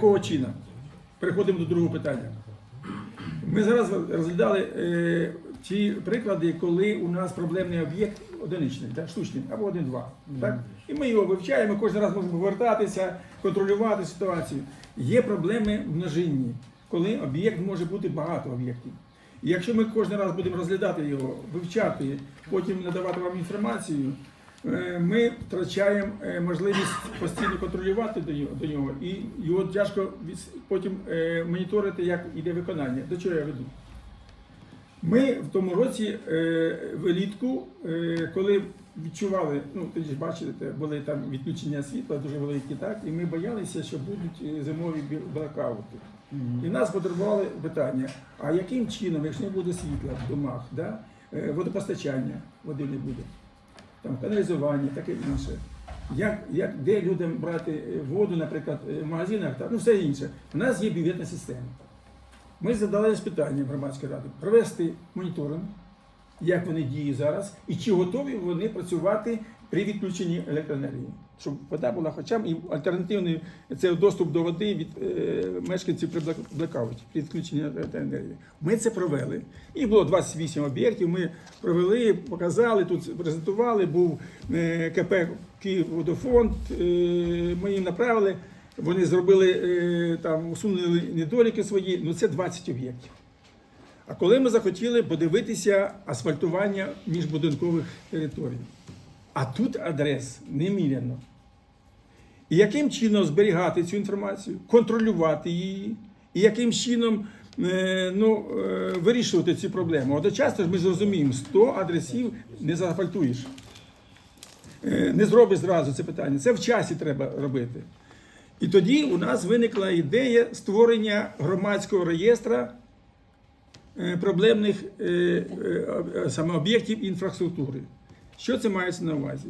Якого чина? Переходимо до другого питання. Ми зараз розглядали е, ті приклади, коли у нас проблемний об'єкт одиничний, так, штучний, або один-два. Так? І ми його вивчаємо, кожен раз можемо повертатися, контролювати ситуацію. Є проблеми множинні, коли об'єкт може бути багато об'єктів. І якщо ми кожен раз будемо розглядати його, вивчати, потім надавати вам інформацію, ми втрачаємо е, можливість постійно контролювати до нього, і його тяжко потім е, моніторити, як іде виконання. До чого я веду? Ми в тому році е, влітку, е, коли відчували, ну тоді ж бачите, були там відключення світла дуже великі, так, і ми боялися, що будуть е, зимові бі- блекаути. І нас потребували питання: а яким чином, якщо не буде світла в домах, да, е, водопостачання води не буде, там каналізування, таке інше. Як, як, де людям брати е, воду, наприклад, е, в магазинах, та, ну все інше. У нас є бюджетна система. Ми задали питання громадської ради провести моніторинг, як вони діють зараз, і чи готові вони працювати при відключенні електроенергії. Щоб вода була хоча б і альтернативний це доступ до води від е, мешканців при блек- блекауті, при відключенні електроенергії. Ми це провели. І було 28 об'єктів. Ми провели, показали, тут презентували. Був е, КП Київводофонд. Е, ми їм направили. Вони зробили е, там, усунули недоліки свої. Ну це 20 об'єктів. А коли ми захотіли подивитися асфальтування міжбудинкових територій, а тут адрес неміряно. І яким чином зберігати цю інформацію, контролювати її, і яким чином е, ну, е, вирішувати ці проблеми. Одночасно ж ми зрозуміємо, 100 адресів не заасфальтуєш. Е, Не зробиш зразу це питання. Це в часі треба робити. І тоді у нас виникла ідея створення громадського реєстра е, проблемних е, е, е, саме об'єктів інфраструктури. Що це мається на увазі?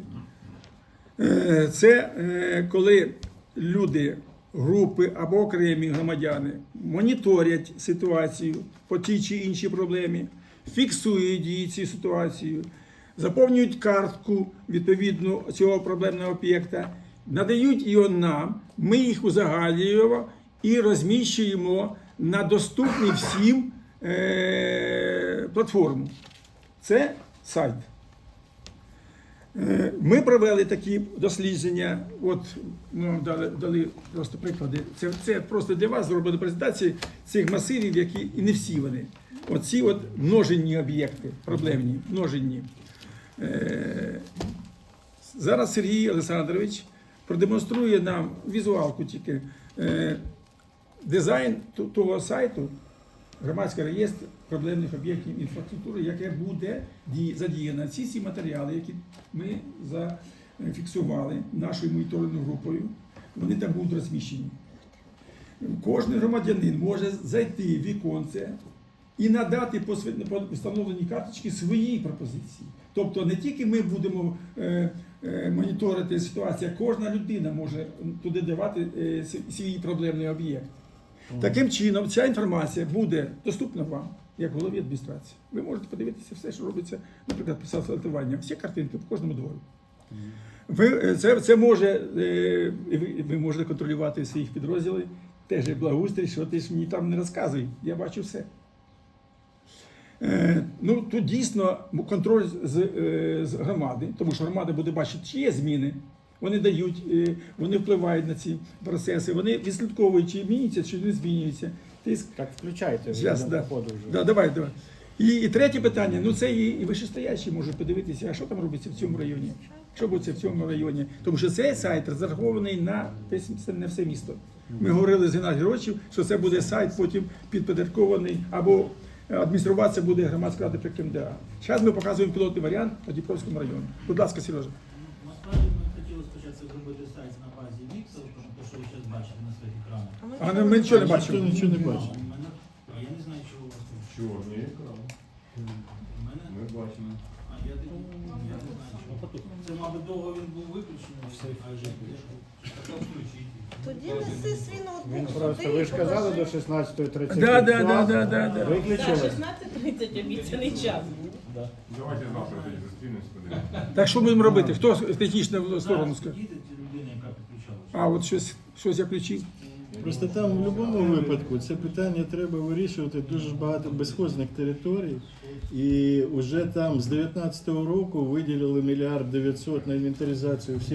Е, Це е, коли люди, групи або окремі громадяни моніторять ситуацію по тій чи іншій проблемі, фіксують її цю ситуацію, заповнюють картку відповідно цього проблемного об'єкта, надають його нам, ми їх узагальнюємо і розміщуємо на доступній всім е, платформу. Це сайт. Е, Ми провели такі дослідження. От ми вам дали, дали просто приклади. Це, це просто для вас зроблено презентації цих масивів, які і не всі вони. Оці от множенні об'єкти, проблемні, множенні. Е, Зараз Сергій Олександрович продемонструє нам візуалку тільки е, дизайн того сайту, громадський реєстр проблемних об'єктів інфраструктури, яке буде ді- задіяно. Ці матеріали, які ми зафіксували нашою моніторинговою групою, вони там будуть розміщені. Кожен громадянин може зайти в віконце і надати по встановленій карточці свої пропозиції. Тобто не тільки ми будемо е, е, моніторити ситуацію, кожна людина може туди давати е, свій проблемний об'єкт. Таким чином, ця інформація буде доступна вам, як голові адміністрації. Ви можете подивитися все, що робиться, наприклад, під сортування, всі картинки в кожному дворі. Ви, е, це, це може, е, ви, ви можете контролювати своїх підрозділів, теж благоустрій, що ти ж мені там не розказуй, я бачу все. Е, Ну, тут дійсно контроль з, з громади, тому що громада буде бачити, чи є зміни. Вони дають, е, вони впливають на ці процеси, вони відслідковують, чи змінюється, чи не змінюється. Тиск. Так, включайте, Зараз, да. вже. Да, давай, давай. І, і третє питання: ну це і, і вищестоящі можуть подивитися, а що там робиться в цьому районі? Що буде в цьому районі? Тому що цей сайт розрахований на це не все місто. Ми говорили з Геннадієм Грочів, що це буде сайт, потім підпорядкований або адмініструватися буде громадська рада при КМДА. Зараз ми показуємо пілотний варіант по Дніпровському району. Будь ласка, Сережа. Ми зробити сайт на базі Віксел, те, що ви зараз бачите на своїх екранах. А ну, ми нічого не бачимо. нічого не бачимо. у мене- а я не знаю, чого у вас тут. Чорний екран. У мене, Ми бачимо. а я, тоді- я не знаю, чого. Це, мабуть, довго він був виключений. А вже. Тоді неси свій ноутбук Він сюди ви і ж казали до покажи. 16.30. Да, да, да, да, да, да. Виключили. 16.30 обіцяний час був. Давайте завтра тоді зустрінемось, подивимося. Так що будемо робити? Хто технічно в сторону скаже? їде людина, яка підключалася. А от щось, щось я включив. Просто там в будь-якому випадку це питання треба вирішувати дуже ж багато безхозних територій. І вже там з 19-го року виділили мільярд 900 на інвентаризацію всіх